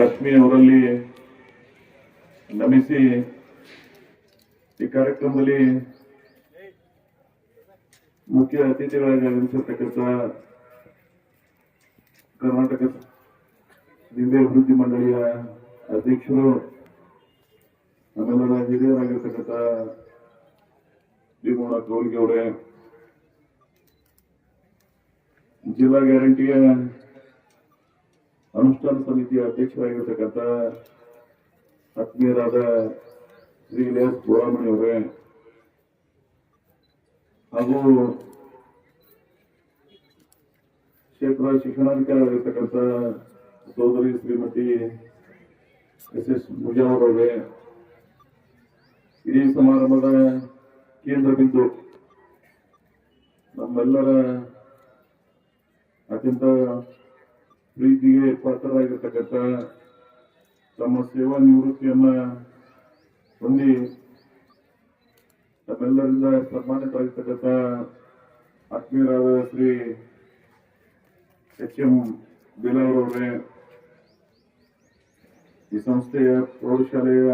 ಕಶ್ಮಿ ಅವರಲ್ಲಿ ನಮಿಸಿ ಈ ಕಾರ್ಯಕ್ರಮದಲ್ಲಿ ಮುಖ್ಯ ಅತಿಥಿಗಳಾಗಿ ಆಗಮಿಸಿರ್ತಕ್ಕಂಥ ಕರ್ನಾಟಕ ನಿಂಬೆ ಅಭಿವೃದ್ಧಿ ಮಂಡಳಿಯ ಅಧ್ಯಕ್ಷರು, ನಮ್ಮೆಲ್ಲರ ಹಿರಿಯರಾಗಿರ್ತಕ್ಕಂಥ ಭೀಮಣ್ಣ ಕೌಲ್ಗೆ ಅವರೇ, ಜಿಲ್ಲಾ ಗ್ಯಾರಂಟಿಯ ಅನುಷ್ಠಾನ ಸಮಿತಿಯ ಅಧ್ಯಕ್ಷರಾಗಿರ್ತಕ್ಕಂಥ ಆತ್ಮೀಯರಾದ ಶ್ರೀ ಎಸ್ ಬೋಳಮಣಿ ಅವರೇ ಹಾಗೂ ಕ್ಷೇತ್ರ ಶಿಕ್ಷಣಾಧಿಕಾರಿಯಾಗಿರ್ತಕ್ಕಂಥ ಸೋದರಿ ಶ್ರೀಮತಿ ಎಸ್ ಎಸ್ ಮುಜಾವರ್ ಅವರೇ ಇಡೀ ಸಮಾರಂಭದ ಕೇಂದ್ರ ಬಿಂದು ನಮ್ಮೆಲ್ಲರ ಅತ್ಯಂತ ಪ್ರೀತಿಗೆ ಪಾತ್ರರಾಗಿರ್ತಕ್ಕಂಥ ತಮ್ಮ ಸೇವಾ ನಿವೃತ್ತಿಯನ್ನ ಹೊಂದಿ ತಮ್ಮೆಲ್ಲರಿಂದ ಸನ್ಮಾನಿತರಾಗಿರ್ತಕ್ಕಂಥ ಆತ್ಮೀಯರಾದ ಶ್ರೀ ಎಚ್ ಎಂ ಬಿಲವರವರೇ ಈ ಸಂಸ್ಥೆಯ ಪ್ರೌಢಶಾಲೆಯ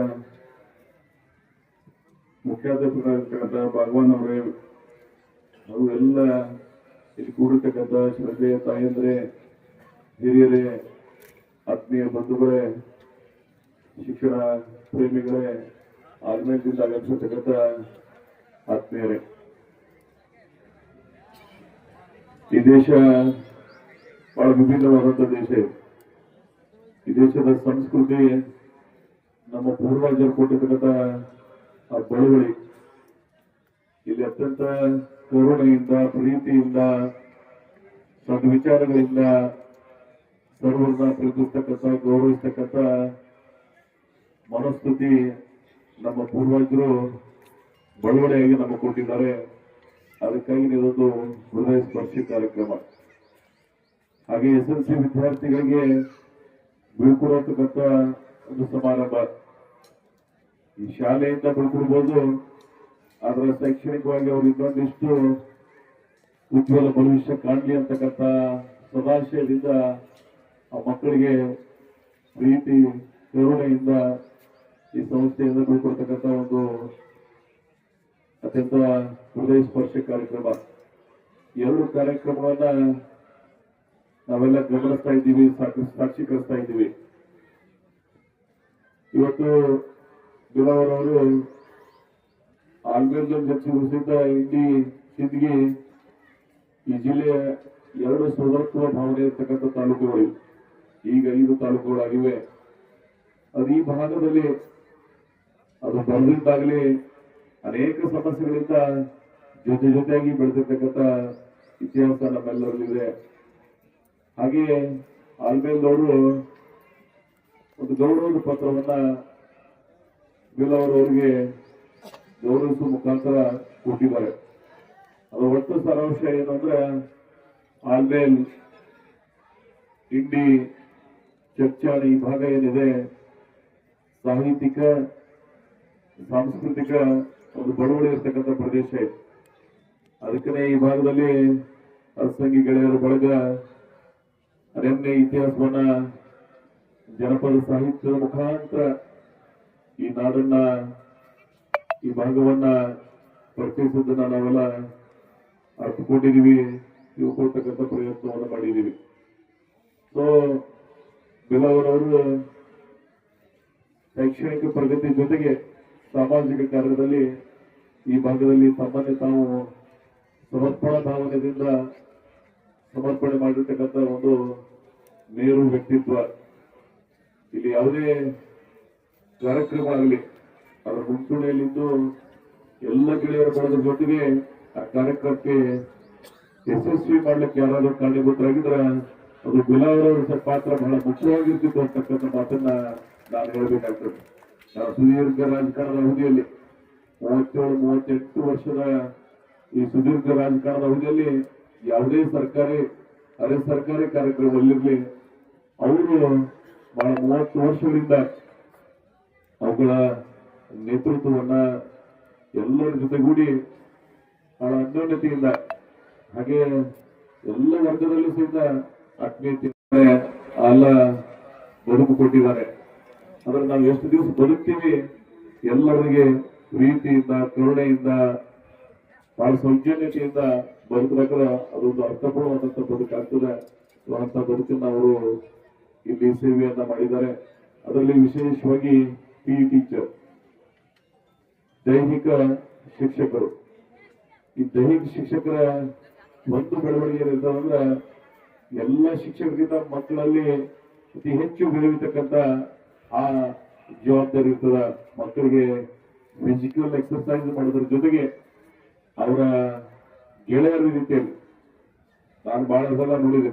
ಮುಖ್ಯಾಧ್ಯಾಪಕರಾಗಿರ್ತಕ್ಕಂಥ ಭಗವಾನ್ ಅವರೇ, ಹಾಗೂ ಎಲ್ಲ ಇಲ್ಲಿ ಕೂಡಿರ್ತಕ್ಕಂಥ ಶ್ರದ್ಧೆಯ ತಾಯಂದ್ರೆ ಹಿರಿಯರೇ, ಆತ್ಮೀಯ ಬಂಧುಗಳೇ, ಶಿಕ್ಷಣ ಪ್ರೇಮಿಗಳೇ, ಆಗ್ನೇಯದಿಂದ ಆಗಮಿಸಿರ್ತಕ್ಕಂಥ ಆತ್ಮೀಯರೇ. ಈ ದೇಶ ಬಹಳ ವಿಭಿನ್ನವಾದಂಥ ದೇಶ ಇದೆ. ಈ ದೇಶದ ಸಂಸ್ಕೃತಿ ನಮ್ಮ ಪೂರ್ವಜರು ಕೊಟ್ಟಿರ್ತಕ್ಕಂಥ ಆ ಬಳುವಳಿ. ಇಲ್ಲಿ ಅತ್ಯಂತ ಕರುಣೆಯಿಂದ, ಪ್ರೀತಿಯಿಂದ, ಸದ್ವಿಚಾರಗಳಿಂದ ಸರ್ವರನ್ನ ಪ್ರೀತಿಸ್ತಕ್ಕಂಥ ಗೌರವಿಸ್ತಕ್ಕಂಥ ಮನಸ್ಥಿತಿ ನಮ್ಮ ಪೂರ್ವಜರು ಬಳುವಳಿಯಾಗಿ ನಮಗೆ ಕೊಟ್ಟಿದ್ದಾರೆ. ಅದಕ್ಕಾಗಿ ಇದೊಂದು ಹೃದಯ ಸ್ಪರ್ಶಿ ಕಾರ್ಯಕ್ರಮ. ಹಾಗೆ ಎಸ್ ಎಲ್ ಸಿ ವಿದ್ಯಾರ್ಥಿಗಳಿಗೆ ಬೀಳ್ಕೊಡತಕ್ಕಂಥ ಒಂದು ಸಮಾರಂಭ. ಈ ಶಾಲೆಯಿಂದ ಬೀಳ್ಕೊಡ್ಬೋದು ಅದರ ಶೈಕ್ಷಣಿಕವಾಗಿ ಅವ್ರು ಇನ್ನೊಂದಿಷ್ಟು ಉಜ್ವಲ ಭವಿಷ್ಯ ಕಾಣಲಿ ಅಂತಕ್ಕಂಥ ಸದಾಶಯದಿಂದ ಆ ಮಕ್ಕಳಿಗೆ ಪ್ರೀತಿ, ಕರುಣೆಯಿಂದ ಈ ಸಂಸ್ಥೆಯಿಂದ ಬೀಳ್ಕೊಡ್ತಕ್ಕಂಥ ಒಂದು ಅತ್ಯಂತ ಹೃದಯ ಸ್ಪರ್ಶ ಕಾರ್ಯಕ್ರಮ. ಎರಡು ಕಾರ್ಯಕ್ರಮವನ್ನ ನಾವೆಲ್ಲ ಗಮನಿಸ್ತಾ ಇದ್ದೀವಿ, ಸಾಕ್ಷಿ ಸಾಕ್ಷೀಕರಿಸ್ತಾ ಇದ್ದೀವಿ. ಇವತ್ತು ಬಿಲಾವರವರು ಆಲ್ಮೇಲ್ ಪ್ರಸಿದ್ಧ ಇಂಡಿ ಸಿಂದಗಿ ಈ ಜಿಲ್ಲೆಯ ಎರಡು ಸೋದರತ್ವ ಭಾವನೆ ಇರ್ತಕ್ಕಂಥ ತಾಲೂಕುಗಳು. ಈಗ ಐದು ತಾಲೂಕುಗಳಾಗಿವೆ. ಅದು ಈ ಭಾಗದಲ್ಲಿ ಅದು ಬರೆದಿದ್ದಾಗಲೇ ಅನೇಕ ಸಮಸ್ಯೆಗಳಿಂದ ಜೊತೆ ಜೊತೆಯಾಗಿ ಬೆಳೆದಿರ್ತಕ್ಕಂಥ ಇತಿಹಾಸ ನಮ್ಮೆಲ್ಲರಲ್ಲಿದೆ. ಹಾಗೆಯೇ ಆಲ್ಮೇಲ್ದವರು ಒಂದು ಗೌರವದ ಪತ್ರವನ್ನ ಬಿಲವರವರಿಗೆ ಗೌರವಿಸುವ ಮುಖಾಂತರ ಕೊಟ್ಟಿದ್ದಾರೆ. ಅದು ಒಟ್ಟು ಸಾರಾಂಶ ಏನಂದ್ರೆ ಆಲ್ಮೇಲ್ ಇಂಡಿ ಚರ್ಚಾಣಿ ಈ ಭಾಗ ಏನಿದೆ ಸಾಹಿತ್ಯಿಕ, ಸಾಂಸ್ಕೃತಿಕ ಒಂದು ಬಳುವಳಿ ಇರ್ತಕ್ಕಂಥ ಪ್ರದೇಶ ಇದೆ. ಅದಕ್ಕನೇ ಈ ಭಾಗದಲ್ಲಿ ಅರ್ಸಂಗಿ ಗೆಳೆಯರ ಬಳಗ, ಅರಣ್ಯ ಇತಿಹಾಸವನ್ನ ಜನಪದ ಸಾಹಿತ್ಯದ ಮುಖಾಂತರ ಈ ನಾಡನ್ನ, ಈ ಭಾಗವನ್ನ ಪರಿಚಯಿಸೋದನ್ನ ನಾವೆಲ್ಲ ಅರ್ಥಕೊಂಡಿದೀವಿ ತಿಳ್ಕೊಳ್ತಕ್ಕಂಥ ಪ್ರಯತ್ನವನ್ನು ಮಾಡಿದೀವಿ ಸೊ ಬಿಲವರವರು ಶೈಕ್ಷಣಿಕ ಪ್ರಗತಿ ಜೊತೆಗೆ ಸಾಮಾಜಿಕ ಕಾರ್ಯದಲ್ಲಿ ಈ ಭಾಗದಲ್ಲಿ ತಮ್ಮನ್ನು ತಾವು ಸಮರ್ಪಣಾ ಭಾವನೆಯಿಂದ ಸಮರ್ಪಣೆ ಮಾಡಿರ್ತಕ್ಕಂಥ ಒಂದು ಮೇರು ವ್ಯಕ್ತಿತ್ವ. ಇಲ್ಲಿ ಯಾವುದೇ ಕಾರ್ಯಕ್ರಮ ಆಗಲಿ, ಅದರ ಮುಂಚೂಣಿಯಲ್ಲಿದ್ದು ಎಲ್ಲ ಗೆಳೆಯರ ಬಳದ ಜೊತೆಗೆ ಆ ಕಾರ್ಯಕ್ರಮಕ್ಕೆ ಯಶಸ್ವಿ ಮಾಡ್ಲಿಕ್ಕೆ ಯಾರಾದರೂ ಕಾರಣೀಭೂತರಾಗಿದ್ರೆ? ಅದು ಗುಲಾವರವರ ಪಾತ್ರ ಬಹಳ ಮುಖ್ಯವಾಗಿರ್ತಿತ್ತು ಅಂತಕ್ಕಂಥ ಮಾತನ್ನ ನಾನು ಹೇಳಬೇಕಾಗ್ತದೆ ನಾವು ಸುದೀರ್ಘ ರಾಜಕಾರಣದ ಅವಧಿಯಲ್ಲಿ ಮೂವತ್ತೇಳು, ಮೂವತ್ತೆಂಟು ವರ್ಷದ ಈ ಸುದೀರ್ಘ ರಾಜಕಾರಣದ ಅವಧಿಯಲ್ಲಿ ಯಾವುದೇ ಸರ್ಕಾರಿ, ಅರೆ ಸರ್ಕಾರಿ ಕಾರ್ಯಕ್ರಮದಲ್ಲಿರಲಿ ಅವರು ಬಹಳ ಮೂವತ್ತು ವರ್ಷಗಳಿಂದ ಅವುಗಳ ನೇತೃತ್ವವನ್ನ ಎಲ್ಲರ ಜೊತೆಗೂಡಿ ಬಹಳ ಅನ್ಯೋನ್ಯತೆಯಿಂದ ಹಾಗೆ ಎಲ್ಲ ವರ್ಗದಲ್ಲೂ ಸಹಿತ ಆತ್ಮೀಯತೆ ಅಲ್ಲ ಬದುಕು ಕೊಟ್ಟಿದ್ದಾರೆ. ಆದ್ರೆ ನಾವು ಎಷ್ಟು ದಿವಸ ಬದುಕ್ತೀವಿ, ಎಲ್ಲರಿಗೆ ಪ್ರೀತಿಯಿಂದ, ಕರುಣೆಯಿಂದ ಬಹಳ ಸೌಜನ್ಯತೆಯಿಂದ ಬದುಕಬೇಕಾದ್ರೆ ಅದೊಂದು ಅರ್ಥಪೂರ್ಣವಾದಂತ ಬದುಕಾಗ್ತದೆ. ಅಂತ ಬದುಕನ್ನ ಅವರು ಇಲ್ಲಿ ಸೇವೆಯನ್ನ ಮಾಡಿದ್ದಾರೆ. ಅದರಲ್ಲಿ ವಿಶೇಷವಾಗಿ ಪಿ ಟೀಚರ್ ದೈಹಿಕ ಶಿಕ್ಷಕರು. ಈ ದೈಹಿಕ ಶಿಕ್ಷಕರ ಒಂದು ಬೆಳವಣಿಗೆ ಏನಿರ್ತಾವಂದ್ರೆ ಎಲ್ಲ ಶಿಕ್ಷಕರಿಂದ ಮಕ್ಕಳಲ್ಲಿ ಅತಿ ಹೆಚ್ಚು ಬೆಳೆಯತಕ್ಕಂತ ಆ ಜವಾಬ್ದಾರಿ ಇರ್ತದ. ಮಕ್ಕಳಿಗೆ ಫಿಸಿಕಲ್ ಎಕ್ಸರ್ಸೈಸ್ ಮಾಡೋದ್ರ ಜೊತೆಗೆ ಅವರ ಗೆಳೆಯರ ರೀತಿಯಲ್ಲಿ ನಾನು ಬಹಳ ಸಲ ನೋಡಿದೆ.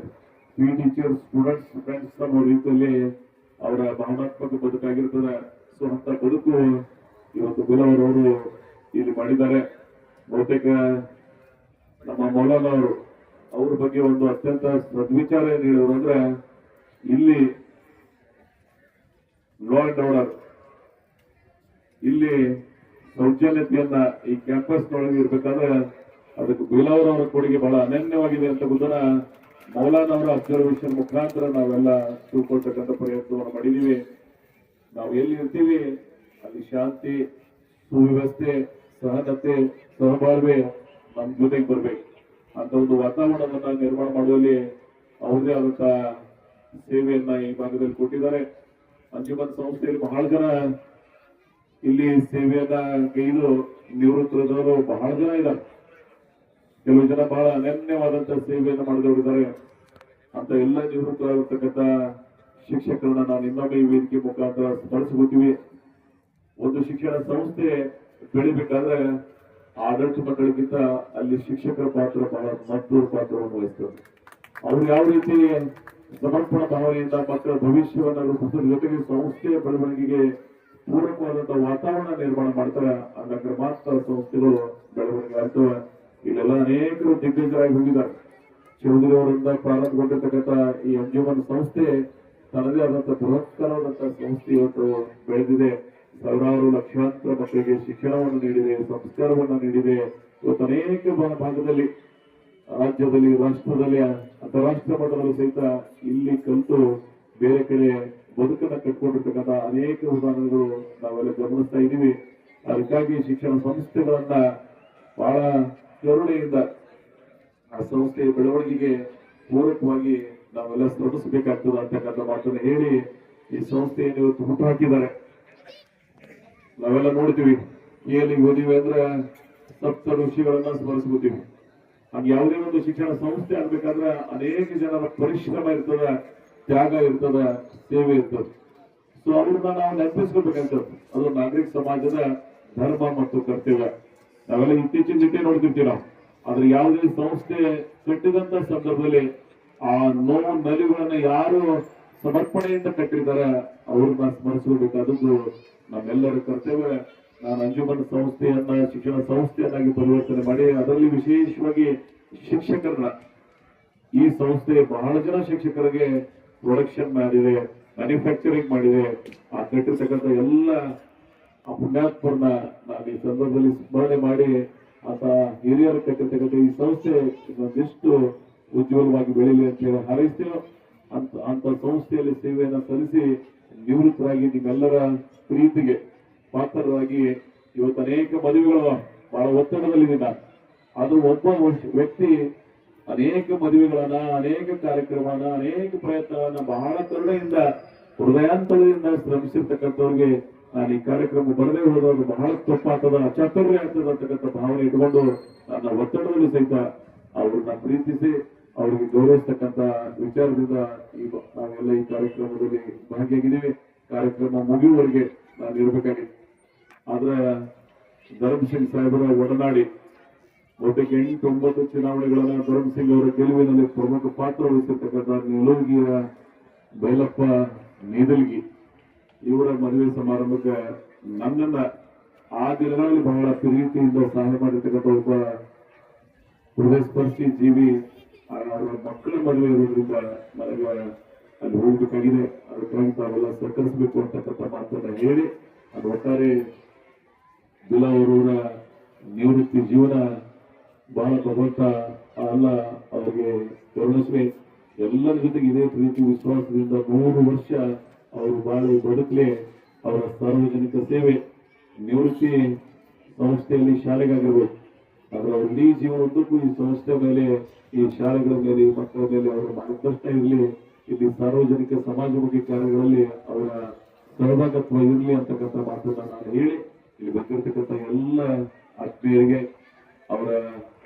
ಪಿ ಟೀಚರ್ ಸ್ಟೂಡೆಂಟ್ಸ್ ಫ್ರೆಂಡ್ಸ್ ಅನ್ನೋ ರೀತಿಯಲ್ಲಿ ಅವರ ಭಾವನಾತ್ಮಕ ಬದುಕಾಗಿರ್ತದೆ ಸೊ ಅಂತ ಬದುಕು ಇವತ್ತು ಗುಲವರವರು ಇಲ್ಲಿ ಮಾಡಿದ್ದಾರೆ. ಬಹುತೇಕ ನಮ್ಮ ಮೌಲಾನ ಅವರು ಬಗ್ಗೆ ಒಂದು ಅತ್ಯಂತ ಸದ್ವಿಚಾರ ಏನ್ ಹೇಳಿದ್ರು ಅಂದ್ರೆ, ಇಲ್ಲಿ ಲಾ ಅಂಡ್ ಆರ್ಡರ್ ಇಲ್ಲಿ ಸೌಜನ್ಯತೆಯನ್ನ ಈ ಕ್ಯಾಂಪಸ್ ನೊಳಗೆ ಇರ್ಬೇಕಾದ್ರೆ ಅದಕ್ಕೆ ಬೀಲಾವರ್ ಅವರ ಕೊಡುಗೆ ಬಹಳ ಅನನ್ಯವಾಗಿದೆ ಅಂತ ಬುದ್ಧನ ಮೌಲಾನ ಅವರ ಅಬ್ಸರ್ವೇಷನ್ ಮುಖಾಂತರ ನಾವೆಲ್ಲ ತಿಳ್ಕೊಳ್ತಕ್ಕಂಥ ಪ್ರಯತ್ನವನ್ನು ಮಾಡಿದೀವಿ. ನಾವು ಎಲ್ಲಿ ಇರ್ತೀವಿ? ಅಲ್ಲಿ ಶಾಂತಿ, ಸುವ್ಯವಸ್ಥೆ, ಸಹನತೆ, ಸಹಬಾಳ್ವೆ ನಮ್ಮ ಜೊತೆಗೆ ಬರ್ಬೇಕು. ಅಂತ ಒಂದು ವಾತಾವರಣವನ್ನ ನಿರ್ಮಾಣ ಮಾಡುವಲ್ಲಿ ಅವರದೇ ಆದಂತ ಸೇವೆಯನ್ನ ಈ ಭಾಗದಲ್ಲಿ ಕೊಟ್ಟಿದ್ದಾರೆ. ಅಂಜುಮನ್ ಸಂಸ್ಥೆಯಲ್ಲಿ ಬಹಳ ಜನ ಇಲ್ಲಿ ಸೇವೆಯನ್ನ ಕೈದು ನಿವೃತ್ತರದವರು ಬಹಳ ಜನ ಇದ್ದಾರೆ. ಕೆಲವು ಜನ ಬಹಳ ಅನನ್ಯವಾದಂತ ಸೇವೆಯನ್ನು ಮಾಡಿದವರಿದ್ದಾರೆ. ಅಂತ ಎಲ್ಲ ನಿವೃತ್ತರಾಗಿರ್ತಕ್ಕಂಥ ಶಿಕ್ಷಕರನ್ನ ನಾನು ಇನ್ನೊಮ್ಮೆ ಈ ವೇದಿಕೆ ಮುಖಾಂತರ ಸ್ಮರಿಸ್ಕೊತೀವಿ. ಒಂದು ಶಿಕ್ಷಣ ಸಂಸ್ಥೆ ಬೆಳಿಬೇಕಾದ್ರೆ ಆಡಳಿತ ಮಂಡಳಿಗಿಂತ ಅಲ್ಲಿ ಶಿಕ್ಷಕರ ಪಾತ್ರ ಬಹಳ ಮಹತ್ವದ ಪಾತ್ರವನ್ನು ವಹಿಸ್ತದೆ. ಅವ್ರು ಯಾವ ರೀತಿ ಸಮರ್ಪಣಾ ಭಾವನೆಯಿಂದ ಮಕ್ಕಳ ಭವಿಷ್ಯವನ್ನು ರೂಪಿಸುವ ಜೊತೆಗೆ ಸಂಸ್ಥೆಯ ಬೆಳವಣಿಗೆಗೆ ಪೂರಕವಾದಂತಹ ವಾತಾವರಣ ನಿರ್ಮಾಣ ಮಾಡ್ತಾರೆ ಅಂದಾಗ ಮಾತ್ರ ಸಂಸ್ಥೆಗಳು ಬೆಳವಣಿಗೆ ಆಗ್ತವೆ. ಇಲ್ಲೆಲ್ಲ ಅನೇಕರು ದಿಗ್ಗಜರಾಗಿ ಹೋಗಿದ್ದಾರೆ. ಚೌಧರಿ ಅವರಿಂದ ಪ್ರಾರಂಭಗೊಂಡಿರ್ತಕ್ಕಂಥ ಈ ಅಂಜುಮನ್ ಸಂಸ್ಥೆ ತನ್ನದೇ ಆದಂತಹ ಬೃಹತ್ಕರವಾದಂತಹ ಸಂಸ್ಥೆ ಇವತ್ತು ಬೆಳೆದಿದೆ. ಸಾವಿರಾರು ಲಕ್ಷಾಂತರ ಮಕ್ಕಳಿಗೆ ಶಿಕ್ಷಣವನ್ನು ನೀಡಿದೆ, ಸಂಸ್ಕಾರವನ್ನು ನೀಡಿದೆ. ಇವತ್ತು ಅನೇಕ ಭಾಗದಲ್ಲಿ, ರಾಜ್ಯದಲ್ಲಿ, ರಾಷ್ಟ್ರದಲ್ಲಿ, ಅಂತಾರಾಷ್ಟ್ರೀಯ ಮಟ್ಟದಲ್ಲಿ ಸಹಿತ ಇಲ್ಲಿ ಕಲಿತು ಬೇರೆ ಕಡೆ ಬದುಕನ್ನು ಕಟ್ಕೊಂಡಿರ್ತಕ್ಕಂಥ ಅನೇಕ ಉದಾಹರಣೆಗಳು ನಾವೆಲ್ಲ ಗಮನಿಸ್ತಾ ಇದ್ದೀವಿ. ಅದಕ್ಕಾಗಿ ಶಿಕ್ಷಣ ಸಂಸ್ಥೆಗಳನ್ನ ಬಹಳ ಕರುಣೆಯಿಂದ ಆ ಸಂಸ್ಥೆಯ ಬೆಳವಣಿಗೆಗೆ ಪೂರಕವಾಗಿ ನಾವೆಲ್ಲ ಶ್ರಮಿಸಬೇಕಾಗ್ತದೆ ಅಂತಕ್ಕಂಥ ಮಾತನ್ನು ಹೇಳಿ ಈ ಸಂಸ್ಥೆಯನ್ನು ಇವತ್ತು ಹುಟ್ಟುಹಾಕಿದ್ದಾರೆ ನಾವೆಲ್ಲ ನೋಡ್ತೀವಿ. ಎಲ್ಲಿಗೆ ಓದಿವಿ ಅಂದ್ರೆ ಸಪ್ತ ಋಷಿಗಳನ್ನ ಸ್ಮರಿಸ್ಕೊತೀವಿ. ಹಾಗೆ ಯಾವುದೇ ಒಂದು ಶಿಕ್ಷಣ ಸಂಸ್ಥೆ ಆಗ್ಬೇಕಾದ್ರೆ ಅನೇಕ ಜನರ ಪರಿಶ್ರಮ ಇರ್ತದ, ತ್ಯಾಗ ಇರ್ತದ, ಸೇವೆ ಇರ್ತದ. ಸೊ ಅವ್ರನ್ನ ನಾವು ನೆನಪಿಸ್ಕೊಳ್ಬೇಕಂತ ಅದು ನಾಗರಿಕ ಸಮಾಜದ ಧರ್ಮ ಮತ್ತು ಕರ್ತವ್ಯ. ನಾವೆಲ್ಲ ಇತ್ತೀಚಿನ ಜೊತೆ ನೋಡ್ತಿರ್ತೀವಿ ನಾವು. ಆದ್ರೆ ಯಾವುದೇ ಸಂಸ್ಥೆ ಕಟ್ಟಿದಂತ ಸಂದರ್ಭದಲ್ಲಿ ಆ ನೋವು ನಲಿಗಳನ್ನ ಯಾರು ಸಮರ್ಪಣೆಯಿಂದ ಕಟ್ಟಿದ್ದಾರೆ. ಅವ್ರನ್ನ ಸ್ಮರಿಸಬೇಕಾದದ್ದು ನಮ್ಮೆಲ್ಲರ ಕರ್ತವ್ಯ. ನಾನು ಅಂಜುಮನ್ ಸಂಸ್ಥೆಯನ್ನ, ಶಿಕ್ಷಣ ಸಂಸ್ಥೆಯನ್ನಾಗಿ ಪರಿವರ್ತನೆ ಮಾಡಿ, ಅದರಲ್ಲಿ ವಿಶೇಷವಾಗಿ ಶಿಕ್ಷಕರನ್ನ. ಈ ಸಂಸ್ಥೆ ಬಹಳ ಜನ ಶಿಕ್ಷಕರಿಗೆ ಪ್ರೊಡಕ್ಷನ್ ಮಾಡಿದೆ ಮ್ಯಾನುಫ್ಯಾಕ್ಚರಿಂಗ್ ಮಾಡಿದೆ. ಆ ಕಟ್ಟಿರ್ತಕ್ಕಂಥ ಎಲ್ಲ ಆ ಪುಣ್ಯಾತ್ಮರನ್ನ ನಾನು ಈ ಸಂದರ್ಭದಲ್ಲಿ ಸ್ಮರಣೆ ಮಾಡಿ, ಆತ ಹಿರಿಯರು ಕಟ್ಟಿರ್ತಕ್ಕಂಥ ಈ ಸಂಸ್ಥೆ ಇನ್ನೊಂದಿಷ್ಟು ಉಜ್ವಲವಾಗಿ ಬೆಳೀಲಿ ಅಂತ ಹೇಳಿ ಹಾರೈಸ್ತೇವೆ ಅಂತ ಅಂತ ಸಂಸ್ಥೆಯಲ್ಲಿ ಸೇವೆಯನ್ನು ಸಲ್ಲಿಸಿ ನಿವೃತ್ತರಾಗಿ ನಿಮ್ಮೆಲ್ಲರ ಪ್ರೀತಿಗೆ ಪಾತ್ರರಾಗಿ ಇವತ್ತು ಅನೇಕ ಮದುವೆಗಳು ಬಹಳ ಒತ್ತಡದಲ್ಲಿ ನಾನು ಅದು ಒಬ್ಬ ವ್ಯಕ್ತಿ ಅನೇಕ ಮದುವೆಗಳನ್ನ, ಅನೇಕ ಕಾರ್ಯಕ್ರಮನ ಅನೇಕ ಪ್ರಯತ್ನಗಳನ್ನ ಬಹಳ ಕರುಣೆಯಿಂದ, ಹೃದಯಾಂತರದಿಂದ ಶ್ರಮಿಸಿರ್ತಕ್ಕಂಥವ್ರಿಗೆ ನಾನು ಈ ಕಾರ್ಯಕ್ರಮ ಬರದೇ ಹೋದವರು ಬಹಳ ತಪ್ಪಾಗ್ತದ ಅಚಾತುರ್ಯ ಆಗ್ತದ ಅಂತಕ್ಕಂಥ ಭಾವನೆ ಇಟ್ಕೊಂಡು ನನ್ನ ಒತ್ತಡದಲ್ಲಿ ಸಹಿತ ಅವ್ರನ್ನ ಪ್ರೀತಿಸಿ ಅವರಿಗೆ ಗೌರವಿಸ್ತಕ್ಕಂಥ ವಿಚಾರದಿಂದ ಈ ನಾವೆಲ್ಲ ಈ ಕಾರ್ಯಕ್ರಮದಲ್ಲಿ ಭಾಗಿಯಾಗಿದ್ದೀವಿ. ಕಾರ್ಯಕ್ರಮ ಮುಗಿಯುವವರೆಗೆ ನಾನು ಇರಬೇಕಾಗಿದೆ ಆದ್ರೆ ಧರ್ಮಸಿಂಗ್ ಸಾಹೇಬರ ಒಡನಾಡಿ ಬಹುತೇಕ ಎಂಟು ಒಂಬತ್ತು ಚುನಾವಣೆಗಳನ್ನ ಧರ್ಮಸಿಂಗ್ ಅವರ ಗೆಲುವಿನಲ್ಲಿ ಪ್ರಮುಖ ಪಾತ್ರ ವಹಿಸಿರ್ತಕ್ಕಂಥ ನಿಲುಗಿಯ ಬೈಲಪ್ಪ ನೀದಲ್ಗಿ ಇವರ ಮದುವೆ ಸಮಾರಂಭಕ್ಕೆ ನನ್ನನ್ನ ಆ ದಿನಗಳಲ್ಲಿ ಬಹಳ ಪ್ರೀತಿಯಿಂದ ಸಹಾಯ ಮಾಡಿರ್ತಕ್ಕಂಥ ಒಬ್ಬ ಹೃದಯ ಸ್ಪರ್ಶಿ ಜೀವಿ ಅವರ ಮಕ್ಕಳ ಮದುವೆ ಇರೋದ್ರಿಂದ ನನಗೆ ಅಲ್ಲಿ ಹೋಗ್ಬೇಕಾಗಿದೆ. ಅದಕ್ಕಾಗಿ ಅವೆಲ್ಲ ಸಹಕರಿಸಬೇಕು ಅಂತಕ್ಕಂಥ ಮಾತನ್ನ ಹೇಳಿ, ಅದು ಒಟ್ಟಾರೆ ಜಿಲ್ಲಾ ಅವರವರ ನಿವೃತ್ತಿ ಜೀವನ ಬಹಳ ಭಗವಂತ ಅಲ್ಲ ಅವರಿಗೆ ಕರುಣಿಸಲಿ. ಎಲ್ಲರ ಜೊತೆಗೆ ಇದೇ ಪ್ರೀತಿ, ವಿಶ್ವಾಸದಿಂದ ಮೂರು ವರ್ಷ ಅವರು ಬಾಳಿ ಬದುಕಲೇ, ಅವರ ಸಾರ್ವಜನಿಕ ಸೇವೆ ನಿವೃತ್ತಿ ಸಂಸ್ಥೆಯಲ್ಲಿ ಶಾಲೆಗಾಗಿರ್ಬೋದು. ಆದ್ರೆ ಅವ್ರ ಇಡೀ ಜೀವನದ್ದಕ್ಕೂ ಈ ಸಂಸ್ಥೆ ಮೇಲೆ ಈ ಶಾಲೆಗಳ ಮೇಲೆ ಮಕ್ಕಳ ಮೇಲೆ ಅವರ ಮಾರ್ಗದರ್ಶನ ಇರಲಿ. ಇಲ್ಲಿ ಸಾರ್ವಜನಿಕ ಸಮಾಜಮುಖಿ ಕಾರ್ಯಗಳಲ್ಲಿ ಅವರ ಸಹಭಾಗತ್ವ ಇರಲಿ ಅಂತಕ್ಕಂಥ ಮಾತನ್ನ ನಾನು ಹೇಳಿ, ಇಲ್ಲಿ ಬಂದಿರತಕ್ಕಂಥ ಎಲ್ಲ ಆತ್ಮೀಯರಿಗೆ, ಅವರ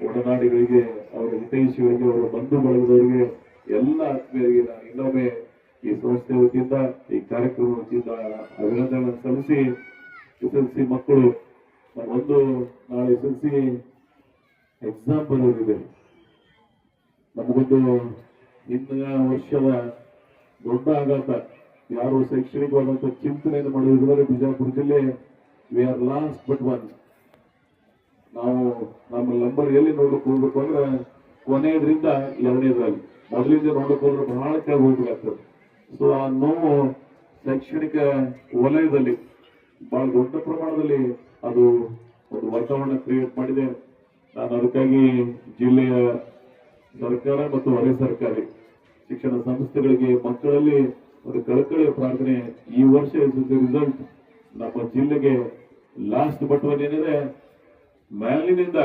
ಒಡನಾಡಿಗಳಿಗೆ, ಅವರ ಹಿತೈಷಿಗಳಿಗೆ, ಅವರ ಬಂಧು ಬಳಗದವರಿಗೆ, ಎಲ್ಲ ಆತ್ಮೀಯರಿಗೆ ನಾನು ಇನ್ನೊಮ್ಮೆ ಈ ಸಂಸ್ಥೆ ವತಿಯಿಂದ, ಈ ಕಾರ್ಯಕ್ರಮ ವತಿಯಿಂದ ಅಭಿನಂದನೆ ಸಲ್ಲಿಸಿ, ಎಸ್ ಎಲ್ ಸಿ ಮಕ್ಕಳು ಒಂದು ನಾಳೆ ಎಸ್ ಎಲ್ ಸಿ ಎಕ್ಸಾಮ್ ಬರೋದಿದೆ ನಮಗೊಂದು ಇನ್ನೂ ವರ್ಷದ ದೊಡ್ಡ ಆಘಾತ. ಯಾರು ಶೈಕ್ಷಣಿಕವಾದಂತ ಚಿಂತನೆಯನ್ನು ಮಾಡಿದ್ರೆ ಬಿಜಾಪುರ ಜಿಲ್ಲೆ we are last but one ನಾವು ನಮ್ಮ ನಂಬರ್ ಎಲ್ಲಿ ನೋಡಕ್ ಹೋಗ್ಬೇಕು ಅಂದ್ರೆ ಕೊನೆಯದ್ರಿಂದ ಎರಡನೇದ್ರಲ್ಲಿ. ಮೊದಲಿಂದ ನೋಡಕ್ ಹೋದ್ರೆ ಬಹಳ ಕೆಳಗೆ ಹೋಗ್ಬೇಕಾಗ್ತದೆ ಸೊ ಆ ನೋವು ಶೈಕ್ಷಣಿಕ ವಲಯದಲ್ಲಿ ಬಹಳ ದೊಡ್ಡ ಪ್ರಮಾಣದಲ್ಲಿ ಅದು ಒಂದು ವಾತಾವರಣ ಕ್ರಿಯೇಟ್ ಮಾಡಿದೆ. ನಾನು ಅದಕ್ಕಾಗಿ ಜಿಲ್ಲೆಯ ಸರ್ಕಾರ ಮತ್ತು ಹೊರೆ ಸರ್ಕಾರಿ ಶಿಕ್ಷಣ ಸಂಸ್ಥೆಗಳಿಗೆ ಮಕ್ಕಳಲ್ಲಿ ಒಂದು ಕಳಕಳಿಯ ಪ್ರಾರ್ಥನೆ ಈ ವರ್ಷ ರಿಸಲ್ಟ್ ನಮ್ಮ ಜಿಲ್ಲೆಗೆ ಲಾಸ್ಟ್ ಬಟ್ ಒನ್ ಏನಿದೆ? ಮ್ಯಾಲಿನಿಂದ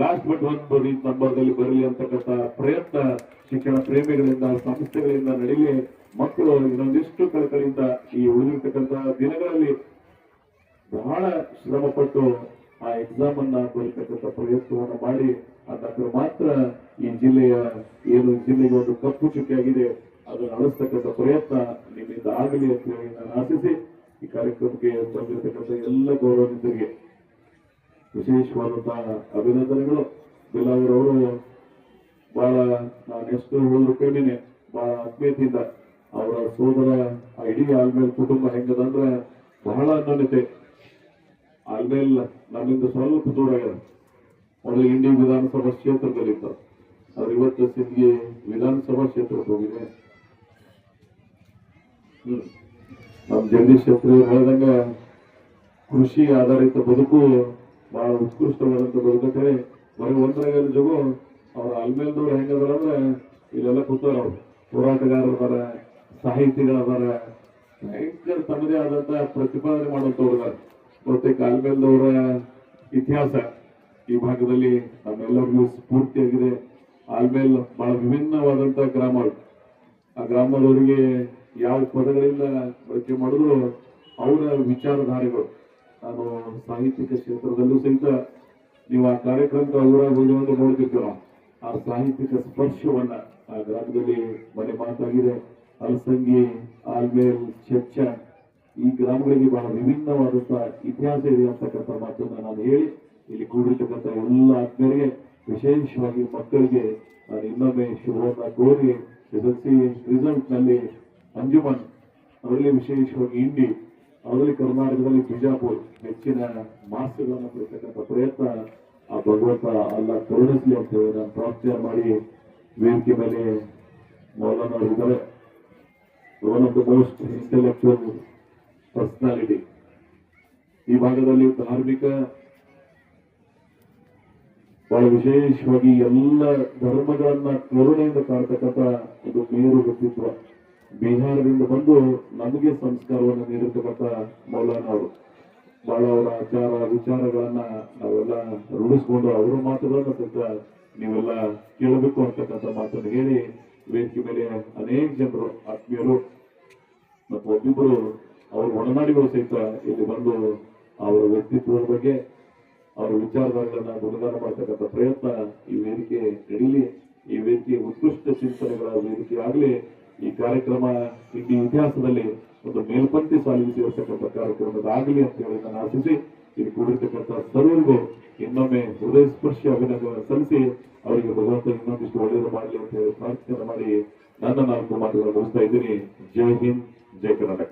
ಲಾಸ್ಟ್ ಬಟ್ ಒನ್ ಬರೀ ನಂಬರ್ದಲ್ಲಿ ಬರಲಿ ಅಂತಕ್ಕಂಥ ಪ್ರಯತ್ನ ಶಿಕ್ಷಣ ಪ್ರೇಮಿಗಳಿಂದ, ಸಂಸ್ಥೆಗಳಿಂದ ನಡೀಲಿ. ಮಕ್ಕಳು ಇನ್ನೊಂದಿಷ್ಟು ಕಳಕಳಿಯಿಂದ ಈ ಉಳಿದಿರ್ತಕ್ಕಂಥ ದಿನಗಳಲ್ಲಿ ಬಹಳ ಶ್ರಮಪಟ್ಟು ಆ ಎಕ್ಸಾಮ್ ಅನ್ನ ಬರೀತಕ್ಕಂಥ ಪ್ರಯತ್ನವನ್ನು ಮಾಡಿ ನಂತರ ಮಾತ್ರ ಈ ಜಿಲ್ಲೆಯ ಏನು ಜಿಲ್ಲೆಗೆ ಒಂದು ಕಪ್ಪು ಚುಕ್ಕಿಯಾಗಿದೆ ಅದನ್ನು ಅಳಿಸ್ತಕ್ಕಂಥ ಪ್ರಯತ್ನ ನಿಮ್ಮಿಂದ ಆಗಲಿ ಅಂತ ಹೇಳಿ ನಾನು ಆಶಿಸಿ ಈ ಕಾರ್ಯಕ್ರಮಕ್ಕೆ ಬಂದಿರತಕ್ಕಂಥ ಎಲ್ಲ ಗೌರವಿತರಿಗೆ ವಿಶೇಷವಾದಂತಹ ಅಭಿನಂದನೆಗಳು. ಬಿಲಾವರ್ ಅವರು, ಬಹಳ ನಾನು ಎಷ್ಟು ಹೇಳಿದ್ರು ಕಡಿಮೆನೆ ಬಹಳ ಆತ್ಮೀಯತೆಯಿಂದ ಅವರ ಸೋದರ ಇಡೀ ಆಲ್ಮೇಲ್ ಕುಟುಂಬ ಹೆಂಗದಂದ್ರೆ ಬಹಳ ಅನ್ಯೋನ್ಯತೆ ಆಲ್ಮೇಲ್ ನಮ್ಮಿಂದ ಸ್ವಲ್ಪ ದೂರ ಆಗ್ಯದ ಮೊದಲು ಇಂಡಿ ವಿಧಾನಸಭಾ ಕ್ಷೇತ್ರದಲ್ಲಿದ್ದ ಅವ್ರು ಇವತ್ತು ಸಿಂಧಿ ವಿಧಾನಸಭಾ ಕ್ಷೇತ್ರಕ್ಕೆ ಹೋಗಿದೆ. ಹ್ಮ್. ನಮ್ ಜಗದೀಶ್ ಕ್ಷೇತ್ರ ಹೇಳಿದಂಗ, ಕೃಷಿ ಆಧಾರಿತ ಬದುಕು ಬಹಳ ಉತ್ಕೃಷ್ಟವಾದಂತ ಬದುಕತ್ತೆ ಬರೀ ಒಂದರಾಗ ಜಗು ಅವ್ರ ಅಲ್ಮೇಲ್ದವ್ರು ಹೆಂಗದಾರ ಅಂದ್ರೆ ಇಲ್ಲೆಲ್ಲ ಕೂತಾರ ಅವ್ರು ಹೋರಾಟಗಾರರು ಅದಾರ ಸಾಹಿತಿಗಳದಾರ, ಭಯಂಕರ ತಮ್ಮದೇ ಆದಂತ ಪ್ರತಿಪಾದನೆ ಮಾಡುವಂತವ್ರು ಬಹುತೇಕ ಅಲ್ಮೇಲ್ದವ್ರ ಇತಿಹಾಸ. ಈ ಭಾಗದಲ್ಲಿ ನಮ್ಮೆಲ್ಲರಿಗೂ ಸ್ಫೂರ್ತಿಯಾಗಿದೆ. ಆಲ್ಮೇಲ್ ಬಹಳ ವಿಭಿನ್ನವಾದಂತಹ ಗ್ರಾಮಗಳು ಆ ಗ್ರಾಮದವರಿಗೆ ಯಾವ ಪದಗಳಿಂದ ಬಳಕೆ ಮಾಡಿದ್ರು ಅವರ ವಿಚಾರಧಾರೆಗಳು. ನಾನು ಸಾಹಿತ್ಯಿಕ ಕ್ಷೇತ್ರದಲ್ಲೂ ಸಹಿತ ನೀವು ಆ ಕಾರ್ಯಕ್ರಮಕ್ಕೆ ಅವರಾಗಿ ಹೋಗುವಂತ ನೋಡ್ತಿದ್ದೀರ. ಆ ಸಾಹಿತ್ಯಿಕ ಸ್ಪರ್ಶವನ್ನ ಆ ಗ್ರಾಮದಲ್ಲಿ ಮನೆ ಮಾತಾಗಿದೆ. ಅಲಸಂಗಿ, ಆಲ್ಮೇಲ್, ಚರ್ಚ ಈ ಗ್ರಾಮಗಳಿಗೆ ಬಹಳ ವಿಭಿನ್ನವಾದಂತಹ ಇತಿಹಾಸ ಇದೆ ಅಂತಕ್ಕಂಥ ಮಾತನ್ನ ನಾನು ಹೇಳಿ ಇಲ್ಲಿ ಕೂಡಿರ್ತಕ್ಕಂಥ ಎಲ್ಲ ಆತ್ಮೀಯರಿಗೆ ವಿಶೇಷವಾಗಿ ಮಕ್ಕಳಿಗೆ ನಾನು ಇನ್ನೊಮ್ಮೆ ಶುಭವನ್ನ ಕೋರಿ ಎಸ್ ಎಲ್ ಸಿ ರಿಸಲ್ಟ್ನಲ್ಲಿ ಅಂಜುಮನ್ ಅದರಲ್ಲಿ ವಿಶೇಷವಾಗಿ ಇಂಡಿ ಅದರಲ್ಲಿ ಕರ್ನಾಟಕದಲ್ಲಿ ಬಿಜಾಪುರ್ ಹೆಚ್ಚಿನ ಮಾರ್ಕ್ಸ್ಗಳನ್ನು ಕೊಡ್ತಕ್ಕಂಥ ಪ್ರಯತ್ನ ಆ ಭಗವಂತ ಅಲ್ಲ ಕರುಣಿಸಲಿ ಅಂತ ಹೇಳಿ ನಾನು ಪ್ರಾರ್ಥನೆ ಮಾಡಿ ವೇದಿಕೆ ಮೇಲೆ Maulana one of the most intellectual personality ಈ ಭಾಗದಲ್ಲಿ ಧಾರ್ಮಿಕ ಬಹಳ ವಿಶೇಷವಾಗಿ ಎಲ್ಲ ಧರ್ಮಗಳನ್ನ ಕರುಣೆಯಿಂದ ಕಾಡ್ತಕ್ಕಂಥ ಒಂದು ಮೇರು ವ್ಯಕ್ತಿತ್ವ ಬಿಹಾರದಿಂದ ಬಂದು ನಮಗೆ ಸಂಸ್ಕಾರವನ್ನು ಮೌಲಾನ ಅವರು. ಬಹಳ ಅವರ ಆಚಾರ, ವಿಚಾರಗಳನ್ನ ನಾವೆಲ್ಲ ರೂಢಿಸ್ಕೊಂಡು ಅವರ ಮಾತುಗಳನ್ನ ಸಹಿತ ನೀವೆಲ್ಲ ಕೇಳಬೇಕು ಅಂತಕ್ಕಂಥ ಮಾತನ್ನು ಹೇಳಿ ವೇದಿಕೆ ಮೇಲೆ ಅನೇಕ ಜನರು, ಆತ್ಮೀಯರು ಮತ್ತು ಒಬ್ಬಿಬ್ಬರು ಅವರ ಒಡನಾಡಿಗಳು ಸಹಿತ ಇಲ್ಲಿ ಬಂದು ಅವರ ವ್ಯಕ್ತಿತ್ವದ ಬಗ್ಗೆ ಅವರ ವಿಚಾರಗಳನ್ನ ಗುಣಗಾನ ಮಾಡತಕ್ಕಂಥ ಪ್ರಯತ್ನ ಈ ವೇದಿಕೆ ನಡೀಲಿ. ಈ ವೇದಿಕೆ ಉತ್ಕೃಷ್ಟ ಚಿಂತನೆಗಳ ವೇದಿಕೆ ಆಗಲಿ ಈ ಕಾರ್ಯಕ್ರಮ ಇಡೀ ಇತಿಹಾಸದಲ್ಲಿ ಒಂದು ಮೇಲ್ಪಂಕ್ತಿ ಸಾಲಿಗೆ ಸೇರಿಸತಕ್ಕಂಥ ಕಾರ್ಯಕ್ರಮದಾಗಲಿ ಅಂತ ಹೇಳಿ ನಾನು ಆಶಿಸಿ ಇಲ್ಲಿ ಕೂಡಿರ್ತಕ್ಕಂಥ ಸರ್ವರಿಗೂ ಇನ್ನೊಮ್ಮೆ ಹೃದಯ ಸ್ಪರ್ಶಿ ಅಭಿನಂದನೆ ಸಲ್ಲಿಸಿ, ಅವರಿಗೆ ಭಗವಂತ ಇನ್ನೊಂದಿಷ್ಟು ಒಳ್ಳೆಯದು ಮಾಡಲಿ ಅಂತ ಹೇಳಿ ಪ್ರಾರ್ಥನೆ ಮಾಡಿ. ನನ್ನ ನಾಲ್ಕು ಮಾತುಗಳನ್ನು ಮುಗಿಸ್ತಾ ಇದ್ದೀನಿ. ಜೈ ಹಿಂದ್, ಜೈ ಕರ್ನಾಟಕ.